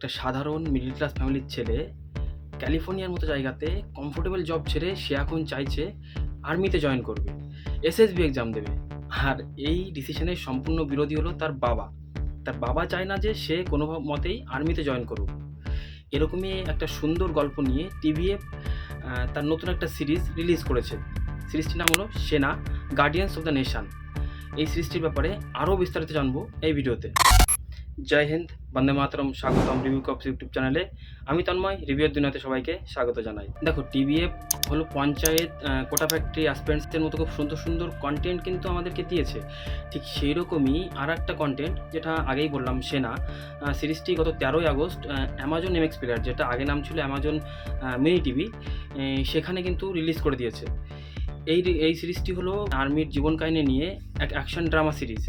একটা সাধারণ middle class ফ্যামিলির ছেলে ক্যালিফোর্নিয়ার মতো জায়গাতে কমফোর্টেবল জব ছেড়ে সে এখন চাইছে আর্মিতে জয়েন করবে এসএসবি এক্সাম দেবে। আর এই ডিসিশনের সম্পূর্ণ বিরোধী হলো তার বাবা। তার বাবা চায় না যে সে কোনো মতেই আর্মিতে জয়েন করুক। এরকমই একটা সুন্দর গল্প নিয়ে টিভিএফ তার নতুন একটা সিরিজ রিলিজ করেছে। সিরিজটির নাম হলো সেনা গার্ডিয়ান্স অফ দ্য নেশান এই সিরিজটির ব্যাপারে আরও বিস্তারিত জানব এই ভিডিওতে। জয় হিন্দ, বন্দে মাতরম, স্বাগতম রিভিউ কপস ইউটিউব চ্যানেলে আমি তন্ময় রিভিউর দুনিয়াতে সবাইকে স্বাগত জানাই। দেখো টিভিএফ হলো পঞ্চায়েত কোটা ফ্যাক্টরি অ্যাসপেন্টসদের মতো খুব সুন্দর সুন্দর কন্টেন্ট কিন্তু আমাদেরকে দিয়েছে। ঠিক সেই রকমই আর একটা কন্টেন্ট যেটা আগেই বললাম, সেনা। সিরিজটি গত তেরোই আগস্ট অ্যামাজন এমএক্স প্লেয়ার যেটা আগে নাম ছিল অ্যামাজন মিনি টিভি সেখানে কিন্তু রিলিজ করে দিয়েছে। এই এই সিরিজটি হলো আর্মির জীবন কাহিনী নিয়ে এক অ্যাকশন ড্রামা সিরিজ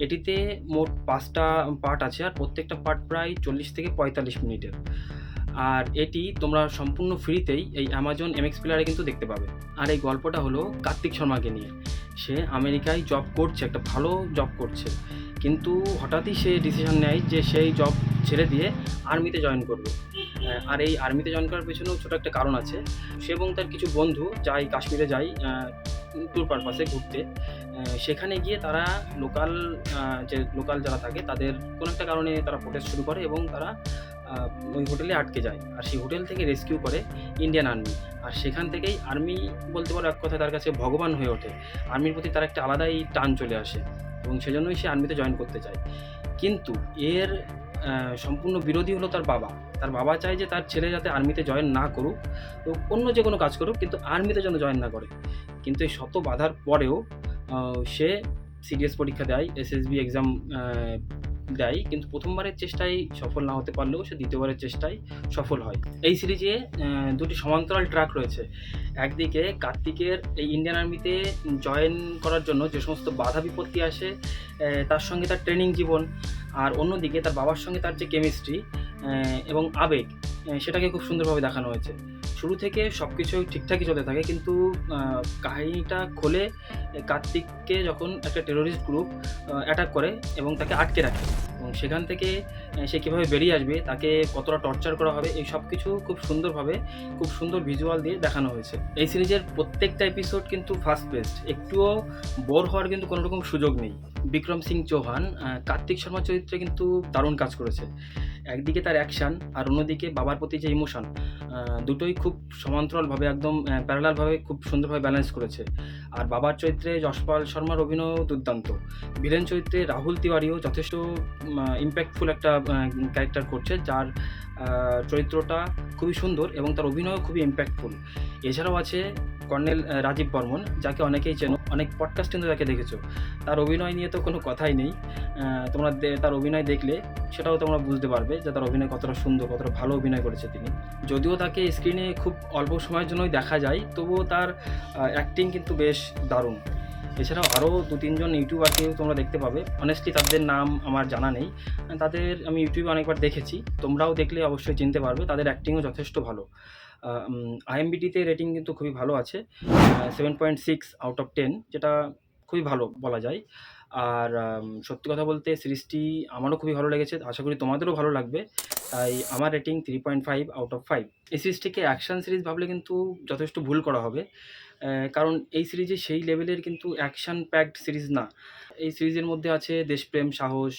এটিতে মোট পাঁচটা পার্ট আছে আর প্রত্যেকটা পার্ট প্রায় চল্লিশ থেকে পঁয়তাল্লিশ মিনিটের। আর এটি তোমরা সম্পূর্ণ ফ্রিতেই এই অ্যামাজন এমএক্স প্লেয়ারে কিন্তু দেখতে পাবে। আর এই গল্পটা হলো কার্তিক শর্মাকে নিয়ে। সে আমেরিকায় জব করছে, একটা ভালো জব করছে। কিন্তু হঠাৎই সে ডিসিশন নেয় যে সেই জব ছেড়ে দিয়ে আর্মিতে জয়েন করবে। আর এই আর্মিতে জয়েন করার পেছনেও ছোটো একটা কারণ আছে। সে এবং তার কিছু বন্ধু যাই কাশ্মীরে যায় ট্যুর পারপাসে ঘুরতে সেখানে গিয়ে তারা লোকাল যে লোকাল যারা থাকে তাদের কোনো একটা কারণে তারা প্রোটেস্ট শুরু করে এবং তারা ওই হোটেলে আটকে যায়। আর সেই হোটেল থেকে রেস্কিউ করে ইন্ডিয়ান আর্মি আর সেখান থেকেই আর্মি বলতে পারো এক কথা তার কাছে ভগবান হয়ে ওঠে। আর্মির প্রতি তার একটা আলাদাই টান চলে আসে এবং সেজন্যই সে আর্মিতে জয়েন করতে চায়। কিন্তু এর সম্পূর্ণ বিরোধী হলো তার বাবা। তার বাবা চায় যে তার ছেলে যাতে আর্মিতে জয়েন না করুক। তো অন্য যে কোনো কাজ করুক, কিন্তু আর্মিতে যেন জয়েন না করে। কিন্তু এই শত বাধার পরেও সে সিডিএস পরীক্ষা দেয় এসএসবি এক্সাম দেয়, কিন্তু প্রথমবারের চেষ্টায় সফল না হতে পারলেও সে দ্বিতীয়বারের চেষ্টায় সফল হয়। এই সিরিজে দুটি সমান্তরাল ট্র্যাক রয়েছে। একদিকে কার্তিকের এই ইন্ডিয়ান আর্মিতে জয়েন করার জন্য যে সমস্ত বাধা বিপত্তি আসে তার সঙ্গে তার ট্রেনিং জীবন, আর অন্যদিকে তার বাবার সঙ্গে তার যে কেমিস্ট্রি এবং আবেগ সেটাকে খুব সুন্দরভাবে দেখানো হয়েছে। শুরু থেকে সব কিছু ঠিকঠাকই চলতে থাকে, কিন্তু কাহিনীটা খোলে কার্তিককে যখন একটা টেরোরিস্ট গ্রুপ অ্যাটাক করে এবং তাকে আটকে রাখে, এবং সেখান থেকে সে কীভাবে বেরিয়ে আসবে, তাকে কতটা টর্চার করা হবে, এই সব কিছু খুব সুন্দরভাবে, খুব সুন্দর ভিজুয়াল দিয়ে দেখানো হয়েছে। এই সিরিজের প্রত্যেকটা এপিসোড কিন্তু ফার্স্ট পেস্ট একটুও বোর হওয়ার কিন্তু কোনো রকম সুযোগ নেই। বিক্রম সিং চৌহান কার্তিক শর্মা চরিত্রে কিন্তু দারুণ কাজ করেছে। একদিকে তার অ্যাকশান আর অন্যদিকে বাবার প্রতি যে ইমোশন দুটোই খুব সমান্তরালভাবে একদম প্যারালালভাবে খুব সুন্দরভাবে ব্যালেন্স করেছে। আর বাবার চরিত্রে যশপাল শর্মার অভিনয় দুর্দান্ত। ভিলেন চরিত্রে রাহুল তিওয়ারিও যথেষ্ট ইম্প্যাক্টফুল একটা ক্যারেক্টার করছে, যার চরিত্রটা খুবই সুন্দর এবং তার অভিনয়ও খুবই ইম্প্যাক্টফুল এছাড়াও আছে কর্নেল রাজীব বর্মন, যাকে অনেকেই চেনো, অনেক পডকাস্ট কিন্তু তাকে দেখেছ। তার অভিনয় নিয়ে তো কোনো কথাই নেই। তোমরা তার অভিনয় দেখলে সেটাও তোমরা বুঝতে পারবে যে তার অভিনয় কতটা সুন্দর, কতটা ভালো অভিনয় করেছে তিনি। যদিও তাকে স্ক্রিনে খুব অল্প সময়ের জন্যই দেখা যায়, তবুও তার অ্যাক্টিং কিন্তু বেশ দারুণ। এছাড়াও আরও দু তিনজন ইউটিউবারকেও তোমরা দেখতে পাবে। অনেস্টলি তাদের নাম আমার জানা নেই। তাদের আমি ইউটিউবে অনেকবার দেখেছি। তোমরাও দেখলে অবশ্যই চিনতে পারবে, তাদের অ্যাক্টিংও যথেষ্ট ভালো। আইএমবিটিতে রেটিং কিন্তু খুবই ভালো আছে। Seven point six out of ten যেটা খুবই ভালো বলা যায়। আর সত্যি কথা বলতে সিরিজটি আমারও খুবই ভালো লেগেছে। আশা করি তোমাদেরও ভালো লাগবে। তাই আমার rating three point five out of five এই সিরিজটিকে অ্যাকশন সিরিজ ভাবলে কিন্তু যথেষ্ট ভুল করা হবে। কারণ এই সিরিজে সেই লেভেলের কিন্তু অ্যাকশান প্যাকড সিরিজ না। এই সিরিজের মধ্যে আছে দেশপ্রেম, সাহস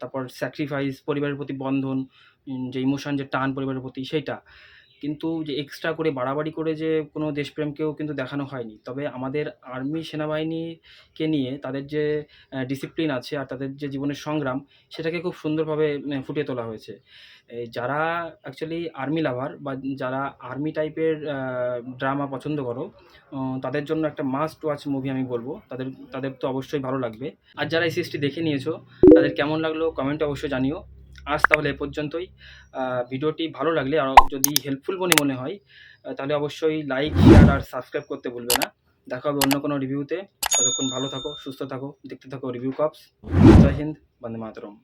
তারপর স্যাক্রিফাইস পরিবারের প্রতি বন্ধন যে ইমোশন যে টান পরিবারের প্রতি, সেইটা। কিন্তু যে এক্সট্রা করে বাড়াবাড়ি করে যে কোনো দেশপ্রেমকেও কিন্তু দেখানো হয়নি। তবে আমাদের আর্মি সেনাবাহিনীকে নিয়ে তাদের যে ডিসিপ্লিন আছে আর তাদের যে জীবনের সংগ্রাম, সেটাকে খুব সুন্দরভাবে ফুটিয়ে তোলা হয়েছে। যারা অ্যাকচুয়ালি আর্মি লাভার বা যারা আর্মি টাইপের ড্রামা পছন্দ করো তাদের জন্য একটা মাস্ট ওয়াচ মুভি আমি বলব। তাদের তাদের তো অবশ্যই ভালো লাগবে। আর যারা এই সিরিজটি দেখে নিয়েছো, তাদের কেমন লাগল কমেন্টে অবশ্যই জানিও। আজ তাহলে এ পর্যন্তই। ভিডিওটি ভালো লাগলে আর যদি হেল্পফুল বলে মনে হয় তাহলে অবশ্যই লাইক শেয়ার আর সাবস্ক্রাইব করতে ভুলবে না। দেখা হবে অন্য কোনো রিভিউতে ততক্ষণ ভালো থাকো, সুস্থ থাকো, দেখতে থাকো রিভিউ কপস জয় হিন্দ, বন্দে মাতরম।